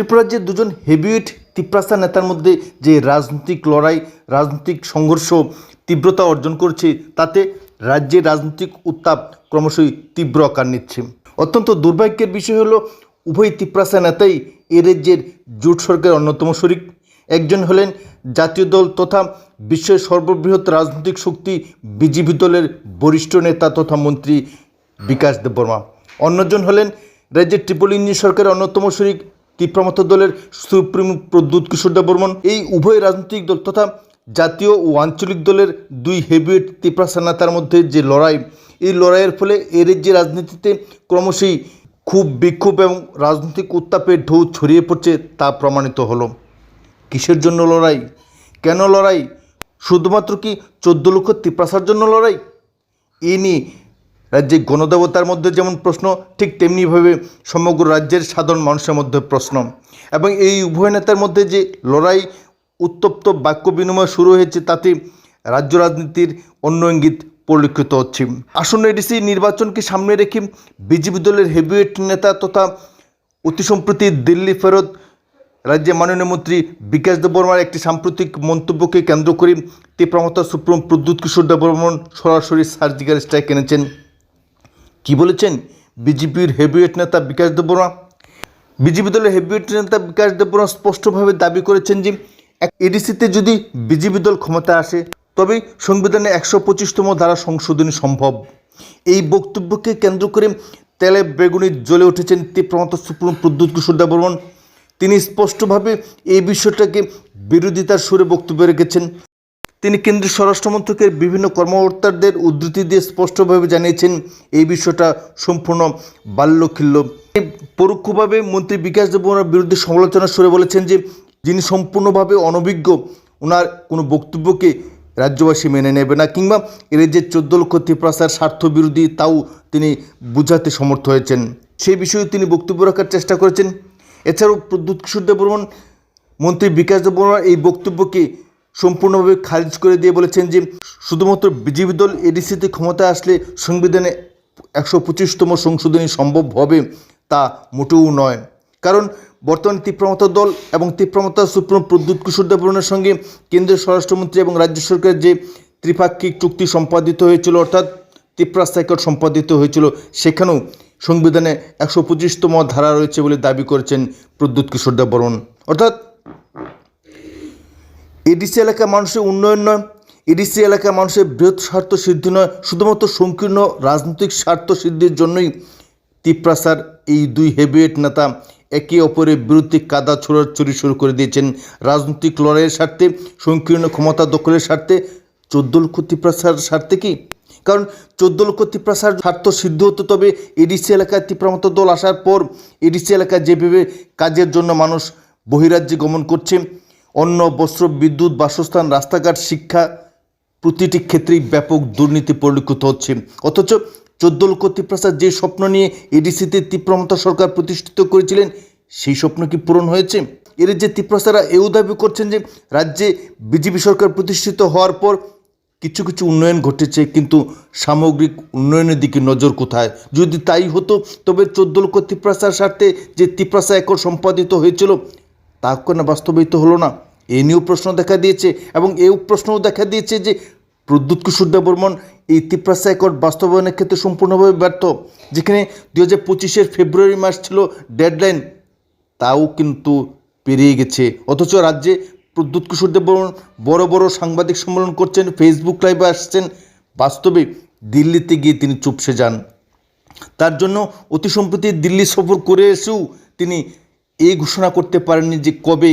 ত্রিপুরার দুজন হেভিওয়েট তিপ্রাসা নেতার মধ্যে যে রাজনৈতিক লড়াই, রাজনৈতিক সংঘর্ষ তীব্রতা অর্জন করছে, তাতে রাজ্যের রাজনৈতিক উত্তাপ ক্রমশই তীব্র আকার নিচ্ছে। অত্যন্ত দুর্ভাগ্যের বিষয় হলো, উভয় তিপ্রাসা নেতাই এ রাজ্যের জোট সরকারের অন্যতম শরিক। একজন হলেন জাতীয় দল তথা বিশ্বের সর্ববৃহৎ রাজনৈতিক শক্তি বিজেপি দলের বরিষ্ঠ নেতা তথা মন্ত্রী বিকাশ দেববর্মা অন্যজন হলেন রাজ্যের ট্রিপল ইঞ্জিন সরকারের অন্যতম শরিক তীব্রমত দলের সুপ্রিম প্রদ্যুৎ কিশোর দেববর্মন এই উভয় রাজনৈতিক দল তথা জাতীয় ও আঞ্চলিক দলের দুই হেভিওয়েট তিপ্রাসা নেতার মধ্যে যে লড়াই, এই লড়াইয়ের ফলে এর যে রাজনীতিতে ক্রমশই খুব বিক্ষোভ এবং রাজনৈতিক উত্তাপের ঢৌ ছড়িয়ে পড়ছে তা প্রমাণিত হলো। কিসের জন্য লড়াই? কেন লড়াই? শুধুমাত্র কি চোদ্দ লক্ষ তিপ্রাসার জন্য লড়াই? এ নিয়ে রাজ্যে গণদেবতার মধ্যে যেমন প্রশ্ন, ঠিক তেমনিভাবে সমগ্র রাজ্যের সাধারণ মানুষের মধ্যে প্রশ্ন। এবং এই উভয় নেতার মধ্যে যে লড়াই, উত্তপ্ত বাক্য বিনিময় শুরু হয়েছে, তাতে রাজ্য রাজনীতির অন্য ইঙ্গিত পরিলক্ষিত হচ্ছে। আসন্ন এডিসি নির্বাচনকে সামনে রেখে বিজেপি দলের হেভিওয়েট নেতা তথা অতি সম্প্রতি দিল্লি ফেরত রাজ্যের মাননীয় মন্ত্রী বিকাশ দেববর্মার একটি সাম্প্রতিক মন্তব্যকে কেন্দ্র করে তীব্রমতা, সুপ্রিম প্রদ্যুৎ কিশোর দেববর্মন সরাসরি সার্জিক্যাল স্ট্রাইক এনেছেন। কি বলেছেন? বিজেপির হেভিওয়েট নেতা বিকাশ দেববর্মা? বিজেপি দলের হেভিওয়েট নেতা বিকাশ দেববর্মা স্পষ্টভাবে দাবি করেছেন যে এডিসিতে যদি বিজেপি দল ক্ষমতা আসে, তবে সংবিধানে একশো পঁচিশতম ধারা সংশোধনী সম্ভব। এই বক্তব্যকে কেন্দ্র করে তেলে বেগুনি জ্বলে উঠেছেন তীব্রমত সুপ্রিম প্রদ্যুৎ কিশোর দেববর্মন। তিনি স্পষ্টভাবে এই বিষয়টাকে বিরোধিতার সুরে বক্তব্য রেখেছেন। তিনি কেন্দ্রীয় স্বরাষ্ট্রমন্ত্রকের বিভিন্ন কর্মকর্তাদের উদ্ধৃতি দিয়ে স্পষ্টভাবে জানিয়েছেন, এই বিষয়টা সম্পূর্ণ বাল্যখিল্য। পরোক্ষভাবে মন্ত্রী বিকাশ দেববর্মার বিরুদ্ধে সমালোচনা সুরে বলেছেন যে, যিনি সম্পূর্ণভাবে অনভিজ্ঞ ওনার কোনো বক্তব্যকে রাজ্যবাসী মেনে নেবে না কিংবা এর যে চোদ্দ লক্ষ ত্রিপ্রাসার স্বার্থ বিরোধী তাও তিনি বুঝাতে সমর্থ হয়েছেন। সেই বিষয়ে তিনি বক্তব্য রাখার চেষ্টা করেছেন। এছাড়াও প্রদ্যুৎ কিশোর দেববর্মন, মন্ত্রী বিকাশ দেববর্মার এই বক্তব্যকে সম্পূর্ণভাবে খারিজ করে দিয়ে বলেছেন যে শুধুমাত্র বিজেপি দল এডিসিতে ক্ষমতা আসলে সংবিধানে একশো পঁচিশতম সংশোধনী সম্ভব হবে তা মোটেও নয়। কারণ বর্তমানে তীব্রমতা দল এবং তীব্রমতা সুপ্রিম প্রদ্যুৎ কিশোর দেববর্মনের সঙ্গে কেন্দ্রীয় স্বরাষ্ট্রমন্ত্রী এবং রাজ্য সরকারের যে ত্রিপাক্ষিক চুক্তি সম্পাদিত হয়েছিল, অর্থাৎ তিপ্রা সাইকট সম্পাদিত হয়েছিল, সেখানেও সংবিধানে একশো পঁচিশতম ধারা রয়েছে বলে দাবি করেছেন প্রদ্যুৎ কিশোর দেববর্মন। অর্থাৎ এডিসি এলাকার মানুষের উন্নয়ন নয়, এডিসি এলাকার মানুষের বৃহৎ স্বার্থ সিদ্ধি নয়, শুধুমাত্র সংকীর্ণ রাজনৈতিক স্বার্থ সিদ্ধির জন্যই তিপ্রাসার এই দুই হেভিওয়েট নেতা একে অপরের বিরুদ্ধে কাদা ছোড়াছড়ি শুরু করে দিয়েছেন। রাজনৈতিক লড়াইয়ের স্বার্থে, সংকীর্ণ ক্ষমতা দখলের স্বার্থে চোদ্দ লক্ষ তিপ্রাসার স্বার্থে কি? কারণ চোদ্দ লক্ষ তিপ্রাসার স্বার্থ সিদ্ধ হতো তবে এডিসি এলাকায় তিপ্রামত দল আসার পর এডিসি এলাকায় যেভাবে কাজের জন্য মানুষ বহিরাজ্যে গমন করছে অন্ন, বস্ত্র, বিদ্যুৎ, বাসস্থান, রাস্তাঘাট, শিক্ষা প্রতিটি ক্ষেত্রেই ব্যাপক দুর্নীতি পরিলক্ষিত হচ্ছে। অথচ চোদ্দ লক্ষ তিপ্রাসার যে স্বপ্ন নিয়ে এডিসিতে তীব্রমতা সরকার প্রতিষ্ঠিত করেছিলেন, সেই স্বপ্ন কি পূরণ হয়েছে? এর যে তিপ্রাসারা এও দাবি করছেন যে রাজ্যে বিজেপি সরকার প্রতিষ্ঠিত হওয়ার পর কিছু কিছু উন্নয়ন ঘটেছে, কিন্তু সামগ্রিক উন্নয়নের দিকে নজর কোথায়? যদি তাই হতো, তবে চোদ্দ লক্ষ তিপ্রাসার স্বার্থে যে তিপ্রাসা একর সম্পাদিত হয়েছিল তা কেন বাস্তবায়িত হলো না। এ নিয়েও প্রশ্ন দেখা দিয়েছে এবং এও প্রশ্নও দেখা দিয়েছে যে প্রদ্যুৎ কিশোর দেববর্মন এই তিপ্রাসা একর বাস্তবায়নের ক্ষেত্রে সম্পূর্ণভাবে ব্যর্থ। যেখানে দু হাজার পঁচিশের ফেব্রুয়ারি মাস ছিল ডেডলাইন, তাও কিন্তু পেরিয়ে গেছে। অথচ রাজ্যে প্রদ্যুৎ কিশোর দেববর্মন বড় বড় সাংবাদিক সম্মেলন করছেন, ফেসবুক লাইভে আসছেন। বাস্তবে দিল্লিতে গিয়ে তিনি চুপসে যান। তার জন্য অতি সম্প্রতি দিল্লি সফর করে এসেও তিনি এই ঘোষণা করতে পারেননি যে কবে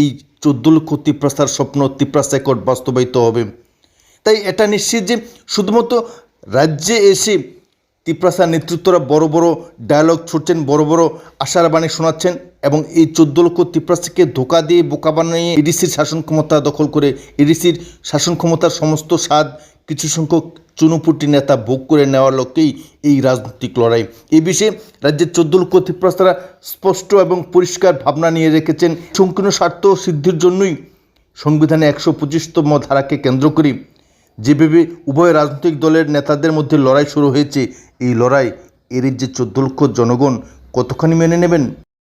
এই চোদ্দ লক্ষ তিপ্রাসার স্বপ্ন তিপ্রাসা একট বাস্তবায়িত হবে। তাই এটা নিশ্চিত যে শুধুমাত্র রাজ্যে এসে তিপ্রাসা নেতৃত্বরা বড় বড় ডায়লগ ছুটছেন, বড় বড় আশার বাণী শোনাচ্ছেন এবং এই চোদ্দ লক্ষ তিপ্রাসিকে ধোকা দিয়ে বোকা বানিয়ে এডিসির শাসন ক্ষমতা দখল করে, এডিসির শাসন ক্ষমতার সমস্ত স্বাদ কিছু সংখ্যক চুনুপুটি নেতা ভোগ করে নেওয়ার লক্ষ্যেই এই রাজনৈতিক লড়াই। এই বিষয়ে রাজ্যের চোদ্দ লক্ষ তিপ্রাসারা স্পষ্ট এবং পরিষ্কার ভাবনা নিয়ে রেখেছেন সংকীর্ণ স্বার্থ সিদ্ধির জন্যই সংবিধানে একশো পঁচিশতম ধারাকে কেন্দ্র করি। যেভাবে উভয় রাজনৈতিক দলের নেতাদের মধ্যে লড়াই শুরু হয়েছে, এই লড়াই এর যে চোদ্দ লক্ষ জনগণ কতখানি মেনে নেবেন?